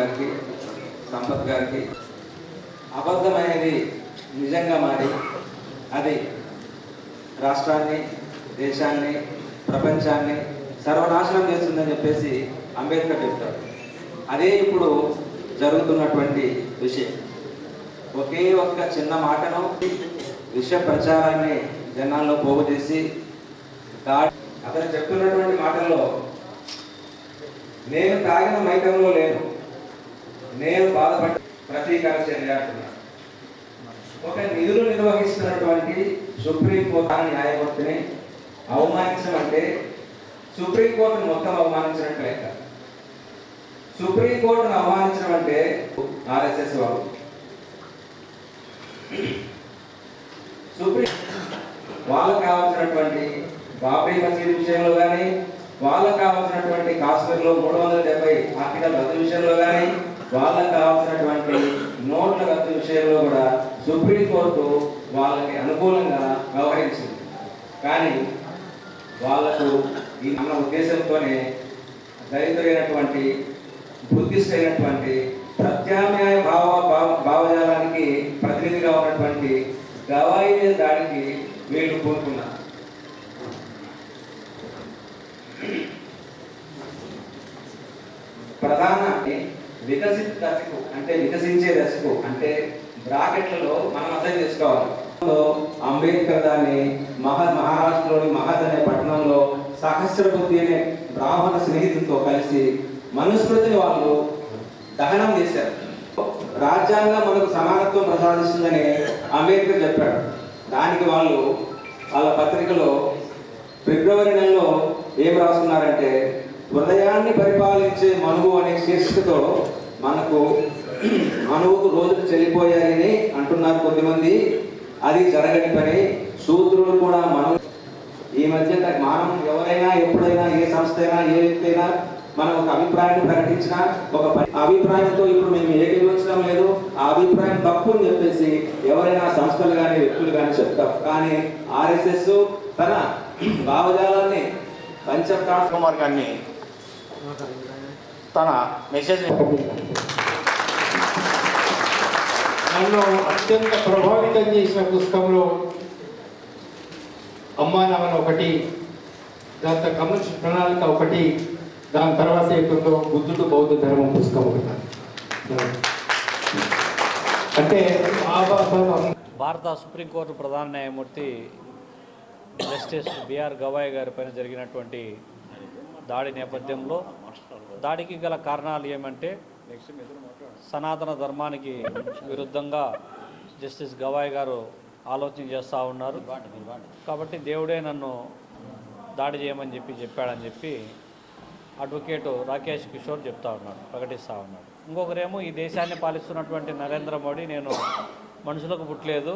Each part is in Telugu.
గారికి సంపత్ గారికి అబద్ధం అనేది నిజంగా మారి అది రాష్ట్రాన్ని దేశాన్ని ప్రపంచాన్ని సర్వనాశనం చేస్తుందని చెప్పేసి అంబేద్కర్ చెప్తారు. అదే ఇప్పుడు జరుగుతున్నటువంటి విషయం. ఒకే ఒక్క చిన్న మాటను విష ప్రచారాన్ని జనాల్లో పోగు చేసి అతను చెప్తున్నటువంటి మాటల్లో నేను తాగిన మైకంలో లేను నేను బాధపడి ప్రతీకార చర్య అంటున్నాను ఒక నిధులు నిర్వహిస్తున్నటువంటి సుప్రీంకోర్టు న్యాయమూర్తిని అవమానించడం అంటే సుప్రీంకోర్టును మొత్తం అవమానించినట్టు లెక్క సుప్రీంకోర్టును అవమానించడం అంటే ఆర్ఎస్ఎస్ వారు సుప్రీం వాళ్ళకు కావాల్సినటువంటి బాబ్రీ మసీద్ విషయంలో కానీ వాళ్ళకు కావాల్సినటువంటి కాశ్మీర్లో మూడు వందల డెబ్బై ఆర్టికల్ రద్దు విషయంలో కానీ వాళ్ళకు కావాల్సినటువంటి నోట్ల రద్దు విషయంలో కూడా సుప్రీంకోర్టు వాళ్ళకి అనుకూలంగా వ్యవహరించింది. కానీ వాళ్ళకు ఈ మన ఉద్దేశంతోనే దళితులైనటువంటి బుద్ధిస్టులైనటువంటి ప్రత్యామ్నాయ భావ భావ- భావజాలానికి ప్రతినిధిగా ఉన్నటువంటి గవాయి మీద దాడికి వీళ్ళు కోరుకున్నారు ప్రధాన వికసిత దశకు అంటే వికసించే దశకు అంటే బ్రాకెట్లలో మనం అర్థం చేసుకోవాలి. అంబేద్కర్ దాన్ని మహా మహారాష్ట్రలోని మహద్ అనే పట్టణంలో సహస్రబుద్ధి అనే బ్రాహ్మణ స్నేహితులతో కలిసి మనుస్మృతిని వాళ్ళు దహనం చేశారు. రాజ్యాంగం మనకు సమానత్వం ప్రసాదిస్తుందని అంబేద్కర్ చెప్పాడు. దానికి వాళ్ళు వాళ్ళ పత్రికలో ఫిబ్రవరి నెలలో ఏం రాసుకున్నారంటే హృదయాన్ని పరిపాలించే మనువు అనే శీర్షికతో మనకు మనువుకు రోజులు చెల్లిపోయాయని అంటున్నారు కొద్దిమంది అది జరగని పని. శూద్రులు కూడా మనం ఈ మధ్య మనం ఎవరైనా ఎప్పుడైనా ఏ సంస్థ అయినా ఏ వ్యక్తి అయినా మనం ఒక అభిప్రాయాన్ని ప్రకటించినా ఒక అభిప్రాయంతో ఇప్పుడు మేము ఏకీభవించడం లేదు. ఆ అభిప్రాయం తప్పు అని చెప్పేసి ఎవరైనా సంస్థలు కానీ వ్యక్తులు కానీ చెప్తారు. కానీ ఆర్ఎస్ఎస్ తన భావజాలాన్ని పంచప్రాణ కుమార్ గారిని తన మెసేజ్ నన్ను అత్యంత ప్రభావితం చేసిన పుస్తకంలో అమ్మా ఒకటి దాంతో కమ్యూనిస్ట్ ప్రణాళిక ఒకటి దాని తర్వాత ఏంటో బుద్ధుడు బౌద్ధ ధర్మం పుస్తకం ఒకటి. అంటే భారత సుప్రీంకోర్టు ప్రధాన న్యాయమూర్తి జస్టిస్ బిఆర్ గవాయ్ గారి పైన జరిగినటువంటి దాడి నేపథ్యంలో దాడికి గల కారణాలు ఏమంటే సనాతన ధర్మానికి విరుద్ధంగా జస్టిస్ గవాయ్ గారు ఆలోచన చేస్తూ ఉన్నారు. కాబట్టి దేవుడే నన్ను దాడి చేయమని చెప్పి చెప్పాడని చెప్పి అడ్వకేటు రాకేష్ కిషోర్ చెప్తా ఉన్నాడు ప్రకటిస్తూ ఉన్నాడు. ఇంకొకరేమో ఈ దేశాన్ని పాలిస్తున్నటువంటి నరేంద్ర మోడీ నేను మనుషులకు పుట్టలేదు.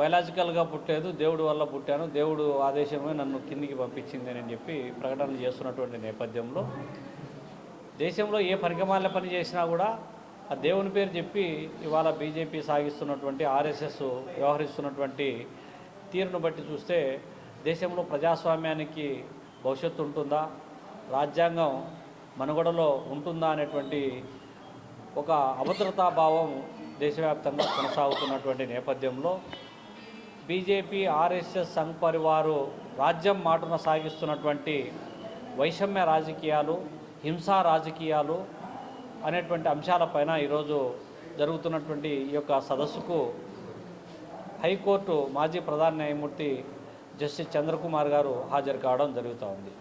బయలాజికల్గా పుట్టలేదు దేవుడి వల్ల పుట్టాను. దేవుడు ఆదేశమే నన్ను కిందికి పంపించింది అని చెప్పి ప్రకటనలు చేస్తున్నటువంటి నేపథ్యంలో దేశంలో ఏ పరికమాల పని చేసినా కూడా ఆ దేవుని పేరు చెప్పి ఇవాళ బీజేపీ సాగిస్తున్నటువంటి ఆర్ఎస్ఎస్ వ్యవహరిస్తున్నటువంటి తీరును బట్టి చూస్తే దేశంలో ప్రజాస్వామ్యానికి భవిష్యత్తు ఉంటుందా? రాజ్యాంగం మనుగడలో ఉంటుందా అనేటువంటి ఒక అభద్రతా భావం దేశవ్యాప్తంగా కొనసాగుతున్నటువంటి నేపథ్యంలో బీజేపీ ఆర్ఎస్ఎస్ సంఘ్ పరివారు రాజ్యం మాటున సాగిస్తున్నటువంటి వైషమ్య రాజకీయాలు హింసా రాజకీయాలు అనేటువంటి అంశాలపైన ఈరోజు జరుగుతున్నటువంటి ఈ యొక్క సదస్సుకు హైకోర్టు మాజీ ప్రధాన న్యాయమూర్తి జస్టిస్ చంద్రకుమార్ గారు హాజరు కావడం జరుగుతూ ఉంది.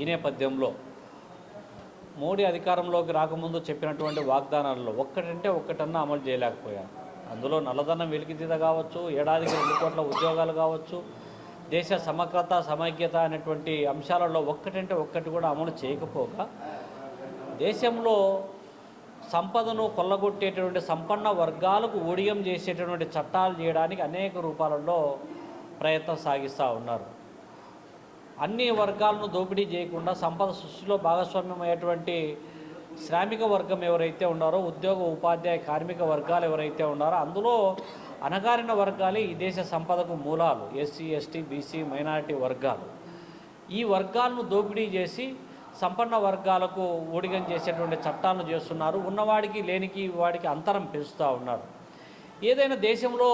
ఈ నేపథ్యంలో మోడీ అధికారంలోకి రాకముందు చెప్పినటువంటి వాగ్దానాల్లో ఒక్కటంటే ఒక్కటన్నా అమలు చేయలేకపోయారు. అందులో నల్లధనం వెలికితీత కావచ్చు ఏడాదికి రెండు కోట్ల ఉద్యోగాలు కావచ్చు దేశ సమగ్రత సమైక్యత అనేటువంటి అంశాలలో ఒక్కటంటే ఒక్కటి కూడా అమలు చేయకపోగా దేశంలో సంపదను కొల్లగొట్టేటటువంటి సంపన్న వర్గాలకు ఊడియం చేసేటటువంటి చట్టాలు చేయడానికి అనేక రూపాలలో ప్రయత్నం సాగిస్తూ ఉన్నారు. అన్ని వర్గాలను దోపిడీ చేయకుండా సంపద సృష్టిలో భాగస్వామ్యం అయ్యేటువంటి శ్రామిక వర్గం ఎవరైతే ఉన్నారో ఉద్యోగ ఉపాధ్యాయ కార్మిక వర్గాలు ఎవరైతే ఉన్నారో అందులో అణగారిన వర్గాలే ఈ దేశ సంపదకు మూలాలు. ఎస్సీ ఎస్టీ బీసీ మైనారిటీ వర్గాలు. ఈ వర్గాలను దోపిడీ చేసి సంపన్న వర్గాలకు ఊడిగం చేసేటువంటి చట్టాలను చేస్తున్నారు. ఉన్నవాడికి లేనికి వాడికి అంతరం పెంచుతూ ఉన్నారు. ఏదైనా దేశంలో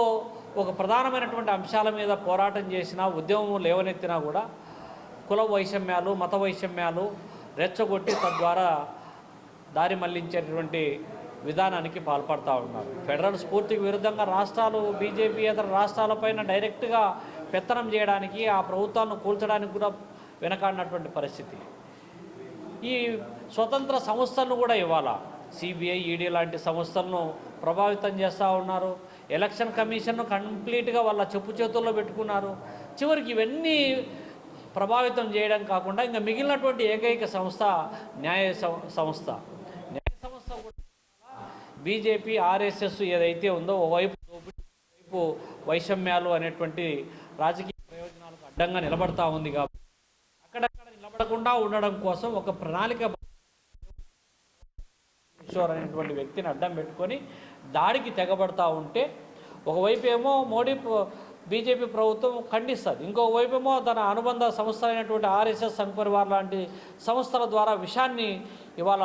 ఒక ప్రధానమైనటువంటి అంశాల మీద పోరాటం చేసినా ఉద్యమం లేవనెత్తినా కూడా కుల వైషమ్యాలు మత వైషమ్యాలు రెచ్చగొట్టి తద్వారా దారి మళ్ళించేటటువంటి విధానానికి పాల్పడతా ఉన్నారు. ఫెడరల్ స్ఫూర్తికి విరుద్ధంగా రాష్ట్రాలు బీజేపీ ఇతర రాష్ట్రాలపైన డైరెక్ట్గా పెత్తనం చేయడానికి ఆ ప్రభుత్వాలను కూల్చడానికి కూడా వెనకాడినటువంటి పరిస్థితి. ఈ స్వతంత్ర సంస్థలను కూడా ఇవ్వాలా? సిబిఐ ఈడీ లాంటి సంస్థలను ప్రభావితం చేస్తూ ఉన్నారు. ఎలక్షన్ కమిషన్ను కంప్లీట్గా వాళ్ళ చెప్పు చేతుల్లో పెట్టుకున్నారు. చివరికి ఇవన్నీ ప్రభావితం చేయడం కాకుండా ఇంకా మిగిలినటువంటి ఏకైక సంస్థ న్యాయ సం- సంస్థ. బీజేపీ ఆర్ఎస్ఎస్ ఏదైతే ఉందో ఓవైపు వైపు వైషమ్యాలు అనేటువంటి రాజకీయ ప్రయోజనాలకు అడ్డంగా నిలబడతా ఉంది కాబట్టి అక్కడక్కడ నిలబడకుండా ఉండడం కోసం ఒక ప్రణాళిక కిషోర్ అనేటువంటి వ్యక్తిని అడ్డం పెట్టుకొని దాడికి తెగబడతా ఉంటే ఒకవైపు ఏమో మోడీ బీజేపీ ప్రభుత్వం ఖండిస్తుంది. ఇంకొక వైపు ఏమో తన అనుబంధ సంస్థ అయినటువంటి ఆర్ఎస్ఎస్ సంఘ్ పరివార్ లాంటి సంస్థల ద్వారా విషాన్ని ఇవాళ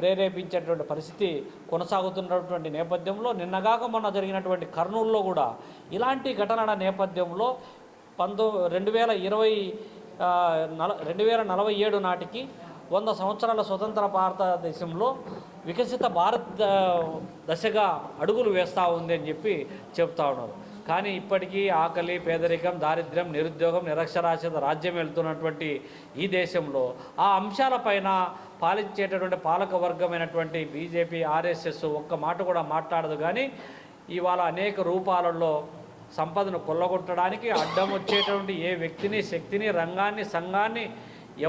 ప్రేరేపించేటువంటి పరిస్థితి కొనసాగుతున్నటువంటి నేపథ్యంలో నిన్నగాక మొన్న జరిగినటువంటి కర్నూలులో కూడా ఇలాంటి ఘటనల నేపథ్యంలో పంతొ రెండు వేల ఇరవై నల రెండు వేల నలభై ఏడు నాటికి వంద సంవత్సరాల స్వతంత్ర భారతదేశంలో వికసిత భారత్ దశగా అడుగులు వేస్తూ ఉంది అని చెప్పి చెప్తా ఉన్నారు. కానీ ఇప్పటికీ ఆకలి పేదరికం దారిద్ర్యం నిరుద్యోగం నిరక్షరాస్యత రాజ్యం వెళ్తున్నటువంటి ఈ దేశంలో ఆ అంశాలపైన పాలించేటటువంటి పాలక వర్గమైనటువంటి బీజేపీ ఆర్ఎస్ఎస్ ఒక్క మాట కూడా మాట్లాడదు. కానీ ఇవాళ అనేక రూపాలలో సంపదను కొల్లగొట్టడానికి అడ్డం వచ్చేటువంటి ఏ వ్యక్తిని శక్తిని రంగాన్ని సంఘాన్ని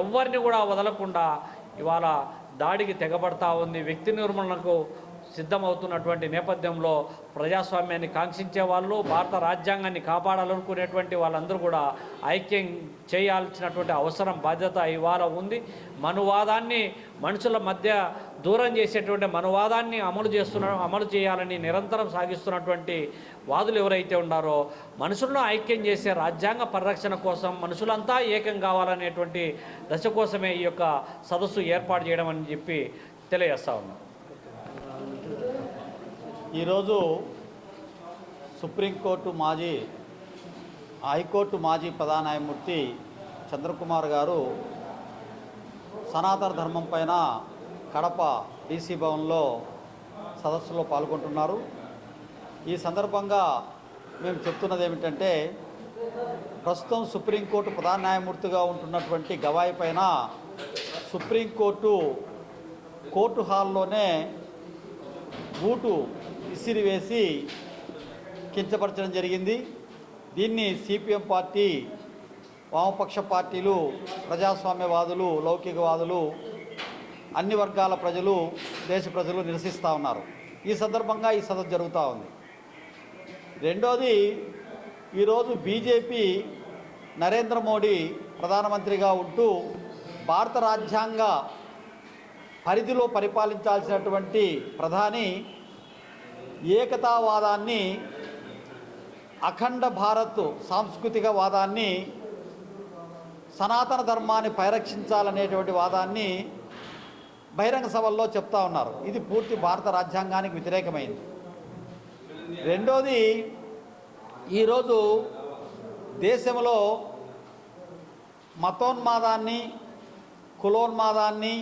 ఎవరిని కూడా వదలకుండా ఇవాళ దాడికి తెగబడతా ఉంది. వ్యక్తి నిర్మూలనకు సిద్ధమవుతున్నటువంటి నేపథ్యంలో ప్రజాస్వామ్యాన్ని కాంక్షించే వాళ్ళు భారత రాజ్యాంగాన్ని కాపాడాలనుకునేటువంటి వాళ్ళందరూ కూడా ఐక్యం చేయాల్సినటువంటి అవసరం బాధ్యత ఇవాళ ఉంది. మనువాదాన్ని మనుషుల మధ్య దూరం చేసేటువంటి మనువాదాన్ని అమలు చేస్తున్న అమలు చేయాలని నిరంతరం సాగిస్తున్నటువంటి వాదులు ఎవరైతే ఉన్నారో మనుషులను ఐక్యం చేసే రాజ్యాంగ పరిరక్షణ కోసం మనుషులంతా ఏకం కావాలనేటువంటి దశ కోసమే ఈ యొక్క సదస్సు ఏర్పాటు చేయడం అని చెప్పి తెలియజేస్తా ఉన్నాం. ఈరోజు సుప్రీంకోర్టు మాజీ హైకోర్టు మాజీ ప్రధాన న్యాయమూర్తి చంద్రకుమార్ గారు సనాతన ధర్మం పైన కడప డీసీ భవన్లో సదస్సులో పాల్గొంటున్నారు. ఈ సందర్భంగా మేము చెప్తున్నది ఏమిటంటే ప్రస్తుతం సుప్రీంకోర్టు ప్రధాన న్యాయమూర్తిగా ఉంటున్నటువంటి గవాయి పైన సుప్రీంకోర్టు కోర్టు హాల్లోనే బూటు ఇసిరివేసి కించపరచడం జరిగింది. దీన్ని సిపిఎం పార్టీ వామపక్ష పార్టీలు ప్రజాస్వామ్యవాదులు లౌకికవాదులు అన్ని వర్గాల ప్రజలు దేశ ప్రజలు నిరసిస్తూ ఉన్నారు. ఈ సందర్భంగా ఈ సదస్సు జరుగుతూ ఉంది. రెండోది ఈరోజు బీజేపీ నరేంద్ర మోడీ ప్రధానమంత్రిగా ఉంటూ భారత రాజ్యాంగ పరిధిలో పరిపాలించాల్సినటువంటి ప్రధాని ఏకతావాదాన్ని అఖండ భారత్ సాంస్కృతిక వాదాన్ని సనాతన ధర్మాన్ని పరిరక్షించాలనేటువంటి వాదాన్ని బహిరంగ సభల్లో చెప్తా ఉన్నారు. ఇది పూర్తి భారత రాజ్యాంగానికి వ్యతిరేకమైంది. రెండోది ఈరోజు దేశంలో మతోన్మాదాన్ని కులోన్మాదాన్ని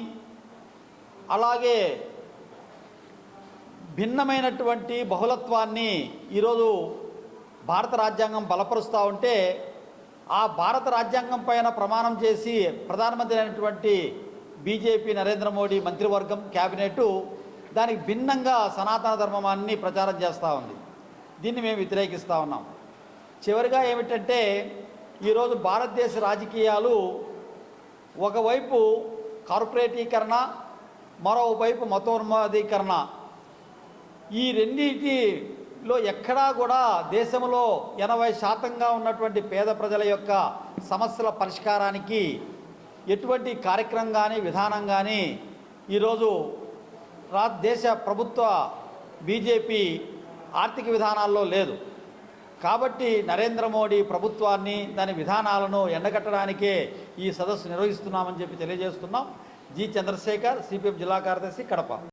అలాగే భిన్నమైనటువంటి బహుళత్వాన్ని ఈరోజు భారత రాజ్యాంగం బలపరుస్తూ ఉంటే ఆ భారత రాజ్యాంగం పైన ప్రమాణం చేసి ప్రధానమంత్రి అయినటువంటి బీజేపీ నరేంద్ర మోడీ మంత్రివర్గం క్యాబినెట్ దానికి భిన్నంగా సనాతన ధర్మాన్ని ప్రచారం చేస్తూ ఉంది. దీన్ని మేము వ్యతిరేకిస్తూ ఉన్నాం. చివరిగా ఏమిటంటే ఈరోజు భారతదేశ రాజకీయాలు ఒకవైపు కార్పొరేటీకరణ మరోవైపు మతోన్మాదీకరణ ఈ రెండింటిలో ఎక్కడా కూడా దేశంలో ఎనభై శాతంగా ఉన్నటువంటి పేద ప్రజల యొక్క సమస్యల పరిష్కారానికి ఎటువంటి కార్యక్రమం కానీ విధానం కానీ ఈరోజు రా దేశ ప్రభుత్వ బీజేపీ ఆర్థిక విధానాల్లో లేదు. కాబట్టి నరేంద్ర మోడీ ప్రభుత్వాన్ని దాని విధానాలను ఎండగట్టడానికే ఈ సదస్సు నిర్వహిస్తున్నామని చెప్పి తెలియజేస్తున్నాం. జి చంద్రశేఖర్ సిపిఎం జిల్లా కార్యదర్శి కడప.